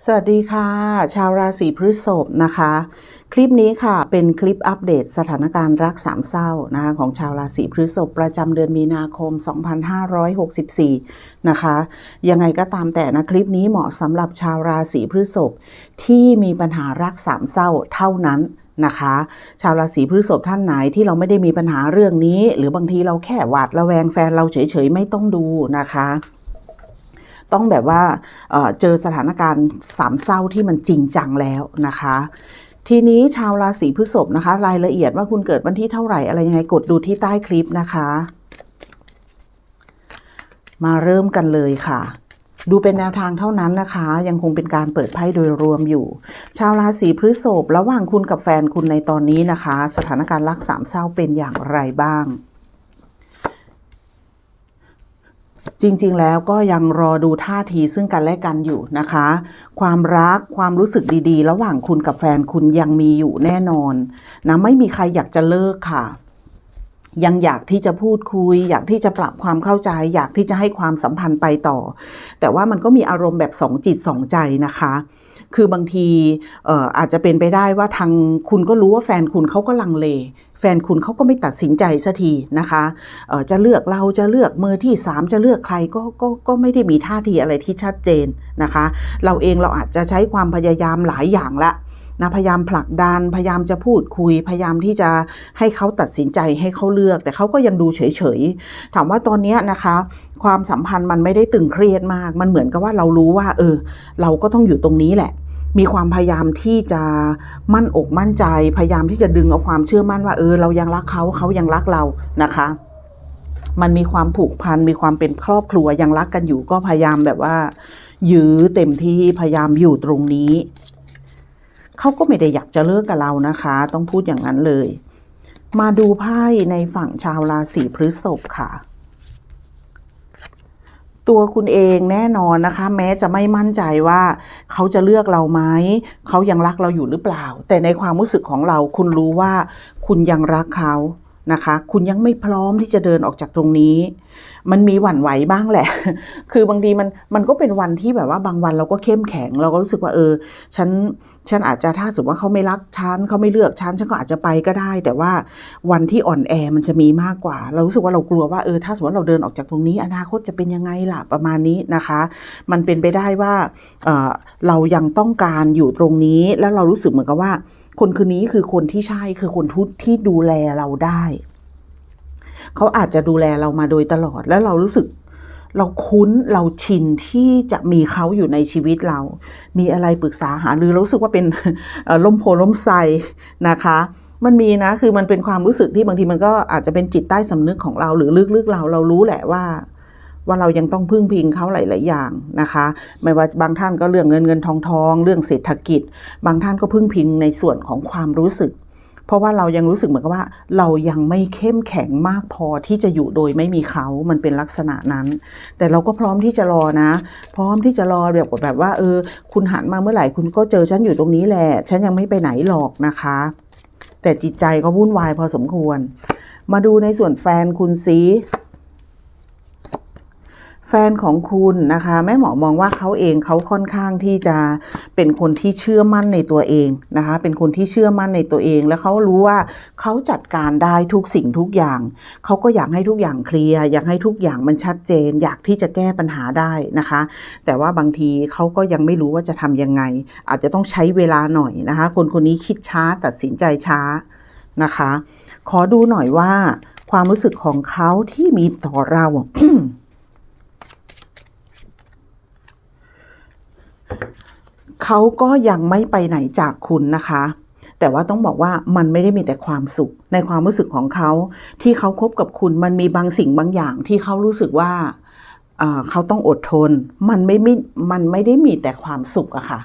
สวัสดีค่ะ ชาวราศีพฤษภนะคะ คลิปนี้ค่ะเป็นคลิปอัปเดตสถานการณ์รักสามเศร้านะคะของชาวราศีพฤษภประจำเดือนมีนาคม 2564 นะคะ ยังไงก็ตามแต่นะคลิปนี้เหมาะสำหรับชาวราศีพฤษภที่มีปัญหารักสามเศร้าเท่านั้นนะคะ ชาวราศีพฤษภท่านไหนที่เราไม่ได้มีปัญหาเรื่องนี้ หรือบางทีเราแค่หวาดระแวงแฟนเราเฉยๆไม่ต้องดูนะคะ ต้องแบบว่าเเจอสถานการณ์สามเศร้าที่มันจริงจังแล้วนะคะ ทีนี้ชาวราศีพฤษภนะคะ รายละเอียดว่าคุณเกิดวันที่เท่าไหร่อะไรยังไงกดดูที่ใต้คลิปนะคะ มาเริ่มกันเลยค่ะดูเป็นแนวทางเท่านั้นนะคะ ยังคงเป็นการเปิดไพ่โดยรวมอยู่ ชาวราศีพฤษภระหว่างคุณกับแฟนคุณในตอนนี้นะคะ สถานการณ์รักสามเศร้าเป็นอย่างไรบ้าง จริง ๆ แล้วก็ยังรอดูท่าทีซึ่งกันและกันอยู่นะคะ ความรักความรู้สึกดีๆ ระหว่างคุณกับแฟนคุณยังมีอยู่แน่นอนนะไม่มีใครอยากจะเลิกค่ะ ยังอยากที่จะพูดคุย อยากที่จะปรับความเข้าใจ อยากที่จะให้ความสัมพันธ์ไปต่อ แต่ว่ามันก็มีอารมณ์แบบสองจิตสองใจนะคะ คือบางทีเอ่ออาจจะเป็นไปได้ว่าทางคุณก็รู้ว่าแฟนคุณเขาก็ลังเล แฟนคุณเขาก็ไม่ตัดสินใจสักทีนะคะเอ่อจะเลือกเราจะเลือกมือที่สามจะเลือกใครก็ก็ก็ไม่ได้มีท่าทีอะไรที่ชัดเจนนะคะ เราเองเราอาจจะใช้ความพยายามหลายอย่างละ นะพยายามผลักดันพยายามจะพูดคุย พยายามที่จะให้เขาตัดสินใจให้เขาเลือก แต่เขาก็ยังดูเฉยๆ ถามว่าตอนนี้นะคะ ความสัมพันธ์มันไม่ได้ตึงเครียดมาก มันเหมือนกับว่าเรารู้ว่า เออ เราก็ต้องอยู่ตรงนี้แหละ มีความพยายามที่จะมั่นอกมั่นใจ พยายามที่จะดึงเอาความเชื่อมั่นว่า เออ เรายังรักเขาเขายังรักเรานะคะมันมีความผูกพันมีความเป็นครอบครัวยังรักกันอยู่ก็พยายามแบบว่า ยื้อเต็มที่พยายามอยู่ตรงนี้ เขาก็ไม่ได้อยากจะเลิกกับเรานะคะ ต้องพูดอย่างนั้นเลย มาดูไพ่ในฝั่งชาวราศีพฤษภค่ะตัวคุณเองแน่นอนนะคะ แม้จะไม่มั่นใจว่า เขาจะเลือกเราไหมเขายังรักเราอยู่หรือเปล่า แต่ในความรู้สึกของเราคุณรู้ว่า คุณยังรักเขา นะคะ คุณยังไม่พร้อมที่จะเดินออกจากตรงนี้ มันมีหวั่นไหวบ้างแหละ คือบางทีมันมันก็เป็นวันที่แบบว่าบางวันเราก็เข้มแข็ง เราก็รู้สึกว่าเออ ฉันฉันอาจจะถ้าสมมติว่าเขาไม่รักฉันเขาไม่เลือกฉันฉันก็อาจจะไปก็ได้ แต่ว่าวันที่อ่อนแอมันจะมีมากกว่า เรารู้สึกว่าเรากลัวว่าเออถ้าสมมติเราเดินออกจากตรงนี้ อนาคตจะเป็นยังไงล่ะประมาณนี้นะคะ มันเป็นไปได้ว่าเออเรายังต้องการอยู่ตรงนี้แล้วเรารู้สึกเหมือนกับว่า คนคืนนี้คือคนที่ใช่คือคนทุที่ดูแลเราได้ เขาอาจจะดูแลเรามาโดยตลอดแล้วเรารู้สึก เราคุ้นเราชินที่จะมีเขาอยู่ในชีวิตเรา มีอะไรปรึกษาหารือเรารู้สึกว่าเป็นล่มโพล่มไทรนะคะ มันมีนะคือมันเป็นความรู้สึกที่บางทีมันก็อาจจะเป็นจิตใต้สำนึกของเราหรือลึกๆเราเรารู้แหละว่า ว่าเรายังต้องพึ่งพิงเขาหลาย ๆ อย่างนะคะ ไม่ว่าบางท่านก็เรื่องเงินเงินทองทอง เรื่องเศรษฐกิจ บางท่านก็พึ่งพิงในส่วนของความรู้สึก เพราะว่าเรายังรู้สึกเหมือนกับว่า เรายังไม่เข้มแข็งมากพอที่จะอยู่โดยไม่มีเขามันเป็นลักษณะนั้น แต่เราก็พร้อมที่จะรอนะ พร้อมที่จะรอแบบแบบว่า เออ คุณหันมาเมื่อไหร่คุณก็เจอฉันอยู่ตรงนี้แหละ ฉันยังไม่ไปไหนหรอกนะคะ แต่จิตใจก็วุ่นวายพอสมควร มาดูในส่วนแฟนคุณซี แฟนของคุณนะคะแม่หมอมองว่าเขาเองเขาค่อนข้างที่จะเป็นคนที่เชื่อมั่นในตัวเองนะคะเป็นคนที่เชื่อมั่นในตัวเอง แล้วเขารู้ว่าเขาจัดการได้ทุกสิ่งทุกอย่างเขาก็อยากให้ทุกอย่างเคลียร์อยากให้ทุกอย่างมันชัดเจน อยากที่จะแก้ปัญหาได้นะคะ แต่ว่าบางทีเขาก็ยังไม่รู้ว่าจะทำยังไง อาจจะต้องใช้เวลาหน่อยนะคะ คนคนนี้คิดช้าตัดสินใจช้านะคะ ขอดูหน่อยว่าความรู้สึกของเขาที่มีต่อเรา เขาก็ยังไม่ไปไหนจากคุณนะคะ แต่ว่าต้องบอกว่ามันไม่ได้มีแต่ความสุข ในความรู้สึกของเขา ที่เขาคบกับคุณมันมีบางสิ่งบางอย่างที่เขารู้สึกว่าเขาต้องอดทน มันไม่มีมันไม่ได้มีแต่ความสุขอะค่ะ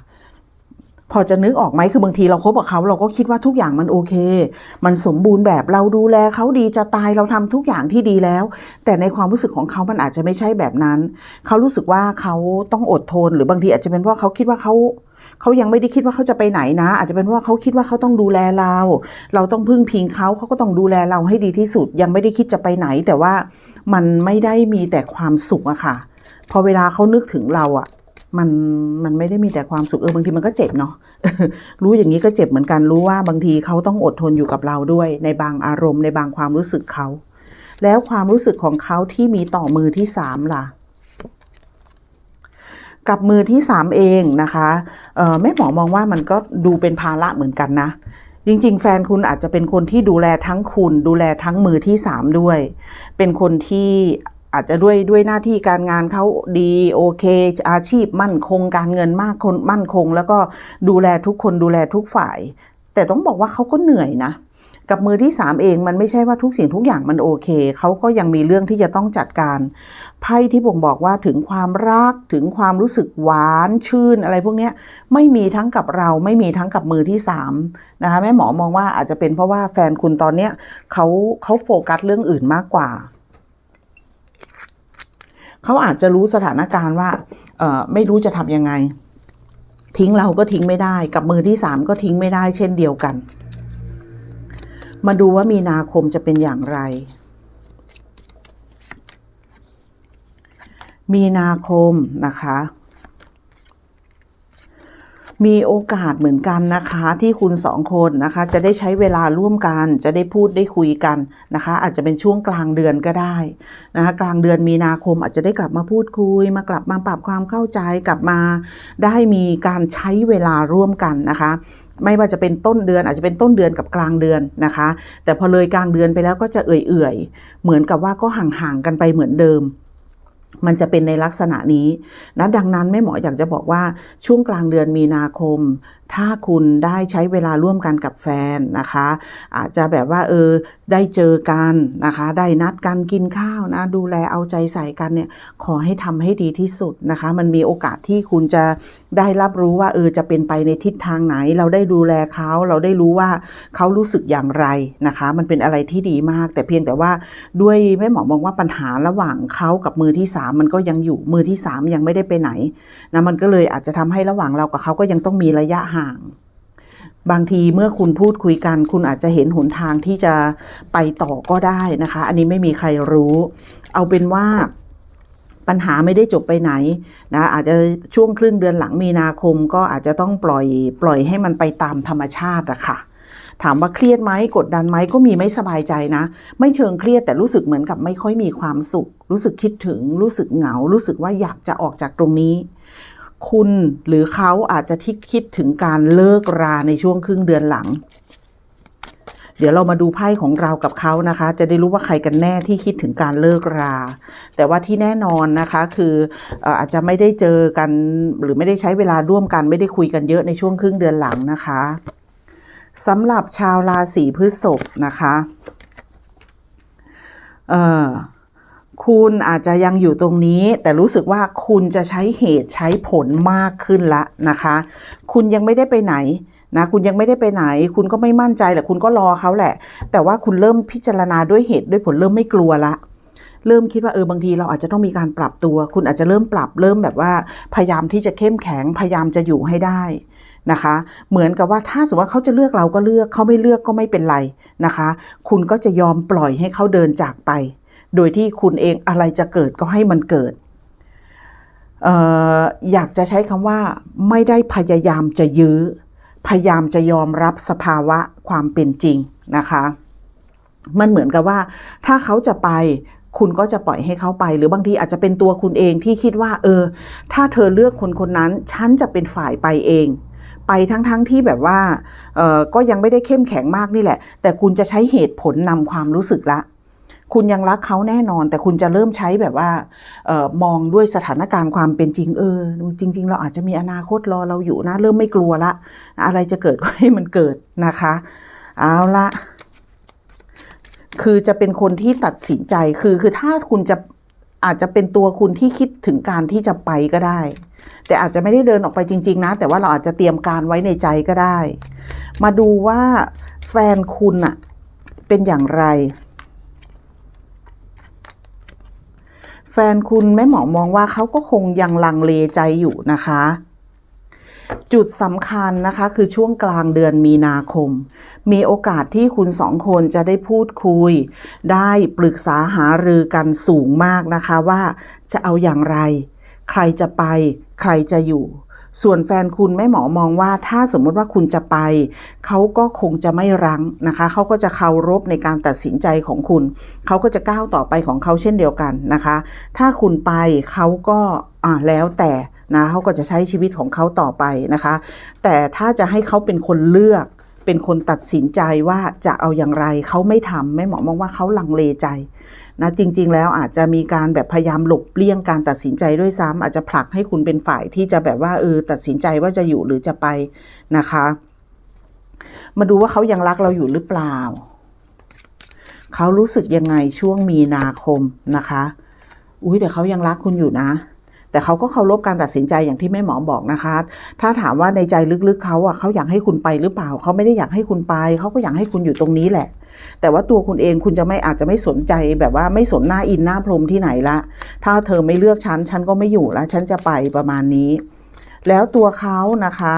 พอจะนึกออกไหมคือบางทีเราคบกับเขาเราก็คิดว่าทุกอย่างมันโอเค มันสมบูรณ์แบบเราดูแลเขาดีจะตายเราทำทุกอย่างที่ดีแล้ว แต่ในความรู้สึกของเขามันอาจจะไม่ใช่แบบนั้น เขารู้สึกว่าเขาต้องอดทน หรือบางทีอาจจะเป็นเพราะเขาคิดว่าเขา เขายังไม่ได้คิดว่าเขาจะไปไหนนะ อาจจะเป็นว่าเขาคิดว่าเขาต้องดูแลเรา เราต้องพึ่งพิงเขาเขาก็ต้องดูแลเราให้ดีที่สุด ยังไม่ได้คิดจะไปไหน แต่ว่ามันไม่ได้มีแต่ความสุขอะค่ะ พอเวลาเขานึกถึงเราอะมันมันไม่ได้มีแต่ความสุขเออบางทีมันก็เจ็บเนาะรู้อย่างนี้ก็เจ็บเหมือนกันรู้ว่าบางทีเขาต้องอดทนอยู่กับเราด้วย ในบางอารมณ์ในบางความรู้สึกเขาแล้วความรู้สึกของเขาที่มีต่อมือที่สามล่ะ กับมือที่สามเองนะคะแม่หมอมองว่ามันก็ดูเป็นภาระเหมือนกันนะ จริง ๆ แฟนคุณอาจจะเป็นคนที่ดูแลทั้งคุณ ดูแลทั้งมือที่สามด้วย เป็นคนที่อาจจะด้วยด้วยหน้าที่การงานเขาดีโอเค อาชีพมั่นคงการเงินมากคนมั่นคง แล้วก็ดูแลทุกคนดูแลทุกฝ่าย แต่ต้องบอกว่าเขาก็เหนื่อยนะ กับมือที่สามเองมันไม่ใช่ว่าทุกสิ่งทุกอย่างมันโอเค เขาก็ยังมีเรื่องที่จะต้องจัดการไพ่ที่บ่งบอกว่าถึงความรักถึงความรู้สึกหวานชื่นอะไรพวกนี้ไม่มีทั้งกับเราไม่มีทั้งกับมือที่สามนะคะแม่หมอมองว่าอาจจะเป็นเพราะว่าแฟนคุณตอนเนี้ยเขาเขาโฟกัสเรื่องอื่นมากกว่าเขาอาจจะรู้สถานการณ์ว่าไม่รู้จะทำยังไง ทิ้งเราก็ทิ้งไม่ได้ กับมือที่สามก็ทิ้งไม่ได้เช่นเดียวกัน มาดูว่ามีนาคมจะเป็นอย่างไร มีนาคมนะคะ มีโอกาสเหมือนกันนะคะ ที่คุณสองคนนะคะ จะได้ใช้เวลาร่วมกัน จะได้พูดได้คุยกันนะคะ อาจจะเป็นช่วงกลางเดือนก็ได้นะคะกลางเดือนมีนาคมอาจจะได้กลับมาพูดคุย มากลับมาปรับความเข้าใจกลับมาได้มีการใช้เวลาร่วมกันนะคะไม่ว่าจะเป็นต้นเดือนอาจจะเป็นต้นเดือนกับกลางเดือนนะคะ แต่พอเลยกลางเดือนไปแล้วก็จะเอื่อยๆ เหมือนกับว่าก็ห่างๆกันไปเหมือนเดิม มันจะเป็นในลักษณะนี้นะดังนั้นแม่หมออยากจะบอกว่าช่วงกลางเดือนมีนาคม ถ้าคุณได้ใช้เวลาร่วมกันกับแฟนนะคะ อาจจะแบบว่าเออได้เจอกันนะคะ ได้นัดกันกินข้าวนะ ดูแลเอาใจใส่กันเนี่ย ขอให้ทำให้ดีที่สุดนะคะ มันมีโอกาสที่คุณจะได้รับรู้ว่าเออจะเป็นไปในทิศทางไหน เราได้ดูแลเขาเราได้รู้ว่าเขารู้สึกอย่างไรนะคะ มันเป็นอะไรที่ดีมาก แต่เพียงแต่ว่าด้วยแม่หมอมองว่าปัญหาระหว่างเขากับมือที่สามมันก็ยังอยู่มือที่สามยังไม่ได้ไปไหนนะมันก็เลยอาจจะทำให้ระหว่างเรากับเขาก็ยังต้องมีระยะห่างบางทีเมื่อคุณพูดคุยกัน คุณอาจจะเห็นหนทางที่จะไปต่อก็ได้นะคะ อันนี้ไม่มีใครรู้ เอาเป็นว่าปัญหาไม่ได้จบไปไหนนะอาจจะช่วงครึ่งเดือนหลังมีนาคมก็อาจจะต้องปล่อยปล่อยให้มันไปตามธรรมชาติอะค่ะ ถามว่าเครียดไหมกดดันไหมก็มีไม่สบายใจนะ ไม่เชิงเครียดแต่รู้สึกเหมือนกับไม่ค่อยมีความสุข รู้สึกคิดถึง รู้สึกเหงา รู้สึกว่าอยากจะออกจากตรงนี้ คุณหรือเขาอาจจะที่คิดถึงการเลิกราในช่วงครึ่งเดือนหลัง เดี๋ยวเรามาดูไพ่ของเรากับเขานะคะ จะได้รู้ว่าใครกันแน่ที่คิดถึงการเลิกรา แต่ว่าที่แน่นอนนะคะคือเอ่ออาจจะไม่ได้เจอกันหรือไม่ได้ใช้เวลาร่วมกันไม่ได้คุยกันเยอะในช่วงครึ่งเดือนหลังนะคะสำหรับชาวราศีพฤษภนะคะ เอ่อ คุณอาจจะยังอยู่ตรงนี้ แต่รู้สึกว่าคุณจะใช้เหตุใช้ผลมากขึ้นละนะคะ คุณยังไม่ได้ไปไหนนะคุณยังไม่ได้ไปไหน คุณก็ไม่มั่นใจแหละคุณก็รอเขาแหละ แต่ว่าคุณเริ่มพิจารณาด้วยเหตุด้วยผลเริ่มไม่กลัวละเริ่มคิดว่าเออบางทีเราอาจจะต้องมีการปรับตัว คุณอาจจะเริ่มปรับเริ่มแบบว่า พยายามที่จะเข้มแข็งพยายามจะอยู่ให้ได้นะคะ เหมือนกับว่าถ้าสมมติว่าเขาจะเลือกเราก็เลือกเขาไม่เลือกก็ไม่เป็นไรนะคะ คุณก็จะยอมปล่อยให้เขาเดินจากไป โดยที่คุณเองอะไรจะเกิดก็ให้มันเกิดอออยากจะใช้คำว่า ไม่ได้พยายามจะยื้อ พยายามจะยอมรับสภาวะความเป็นจริงนะคะ มันเหมือนกับว่า ถ้าเขาจะไปคุณก็จะปล่อยให้เขาไป หรือบางทีอาจจะเป็นตัวคุณเองที่คิดว่า เออ ถ้าเธอเลือกคนคนนั้น ฉันจะเป็นฝ่ายไปเอง ไปทั้งๆทที่แบบว่าออก็ยังไม่ได้เข้มแข็งมากนี่แหละ แต่คุณจะใช้เหตุผลนำความรู้สึกละ คุณยังรักเขาแน่นอน แต่คุณจะเริ่มใช้แบบว่าออมองด้วยสถานการณ์ความเป็นจริงเออ จริง ๆ เราอาจจะมีอนาคตรอเราอยู่นะ เริ่มไม่กลัวละ อะไรจะเกิดก็ให้มันเกิดนะคะ เอาละคือจะเป็นคนที่ตัดสินใจคือคือถ้าคุณจะอาจจะเป็นตัวคุณที่คิดถึงการที่จะไปก็ได้ แต่อาจจะไม่ได้เดินออกไปจริง ๆ นะ แต่ว่าเราอาจจะเตรียมการไว้ในใจก็ได้ มาดูว่าแฟนคุณอะเป็นอย่างไร ฟนคุณแม่หมอมองว่าเขาก็คงยังลังเลใจอยู่นะคะ จุดสำคัญนะคะคือช่วงกลางเดือนมีนาคม มีโอกาสที่คุณสองคนจะได้พูดคุย ได้ปรึกษาหารือกันสูงมากนะคะว่าจะเอาอย่างไร ใครจะไป ใครจะอยู่ ส่วนแฟนคุณแม่หมอมองว่าถ้าสมมติว่าคุณจะไป เขาก็คงจะไม่รั้งนะคะ เขาก็จะเคารพในการตัดสินใจของคุณ เขาก็จะก้าวต่อไปของเขาเช่นเดียวกันนะคะ ถ้าคุณไปเขาก็อ่าแล้วแต่นะเขาก็จะใช้ชีวิตของเขาต่อไปนะคะ แต่ถ้าจะให้เขาเป็นคนเลือกเป็นคนตัดสินใจว่าจะเอาอย่างไร เขาไม่ทำแม่หมอมองว่าเขาลังเลใจ นะจริง ๆ แล้วอาจจะมีการแบบพยายามหลบเลี่ยงการตัดสินใจด้วยซ้ำอาจจะผลักให้คุณเป็นฝ่ายที่จะแบบว่าเออตัดสินใจว่าจะอยู่หรือจะไปนะคะ มาดูว่าเขายังรักเราอยู่หรือเปล่า เขารู้สึกยังไงช่วงมีนาคมนะคะ อุ้ยแต่เขายังรักคุณอยู่นะ แต่เขาก็เคารพการตัดสินใจอย่างที่แม่หมอบอกนะคะ ถ้าถามว่าในใจลึกๆเขาอะเขาอยากให้คุณไปหรือเปล่า เขาไม่ได้อยากให้คุณไป เขาก็อยากให้คุณอยู่ตรงนี้แหละ แต่ว่าตัวคุณเองคุณจะไม่อาจจะไม่สนใจแบบว่าไม่สนหน้าอินหน้าพรมที่ไหนละ ถ้าเธอไม่เลือกฉันฉันก็ไม่อยู่ละฉันจะไปประมาณนี้ แล้วตัวเขานะคะ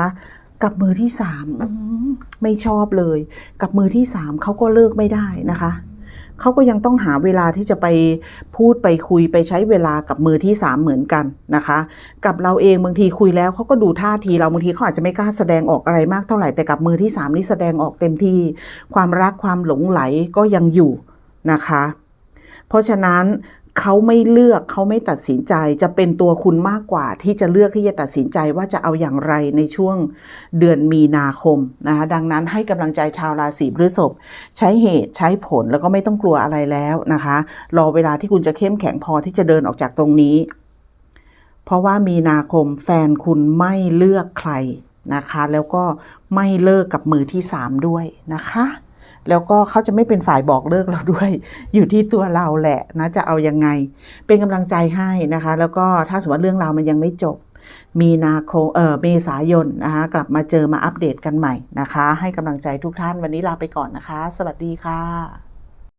กับมือที่สามไม่ชอบเลย กับมือที่สามเขาก็เลิกไม่ได้นะคะ เขาก็ยังต้องหาเวลาที่จะไปพูดไปคุยไปใช้เวลากับมือที่สามเหมือนกันนะคะ กับเราเองบางทีคุยแล้วเขาก็ดูท่าทีเราบางทีเขาอาจจะไม่กล้าแสดงออกอะไรมากเท่าไหร่แต่กับมือที่สามนี่แสดงออกเต็มที่ความรักความหลงไหลก็ยังอยู่นะคะ เพราะฉะนั้น เขาไม่เลือกเขาไม่ตัดสินใจจะเป็นตัวคุณมากกว่า ที่จะเลือกที่จะตัดสินใจว่าจะเอาอย่างไรในช่วงเดือนมีนาคมนะคะดังนั้นให้กำลังใจชาวราศีพฤษภใช้เหตุใช้ผลแล้วก็ไม่ต้องกลัวอะไรแล้วนะคะ รอเวลาที่คุณจะเข้มแข็งพอที่จะเดินออกจากตรงนี้ เพราะว่ามีนาคมแฟนคุณไม่เลือกใครนะคะ แล้วก็ไม่เลิกกับมือที่สามด้วยนะคะ แล้วก็เขาจะไม่เป็นฝ่ายบอกเลิกเราด้วย อยู่ที่ตัวเราแหละนะจะเอายังไง เป็นกำลังใจให้นะคะ แล้วก็ถ้าสมมติว่าเรื่องราวมันยังไม่จบ มีนาคมเออเมษายนนะคะกลับมาเจอมาอัปเดตกันใหม่นะคะ ให้กำลังใจทุกท่านวันนี้ลาไปก่อนนะคะ สวัสดีค่ะ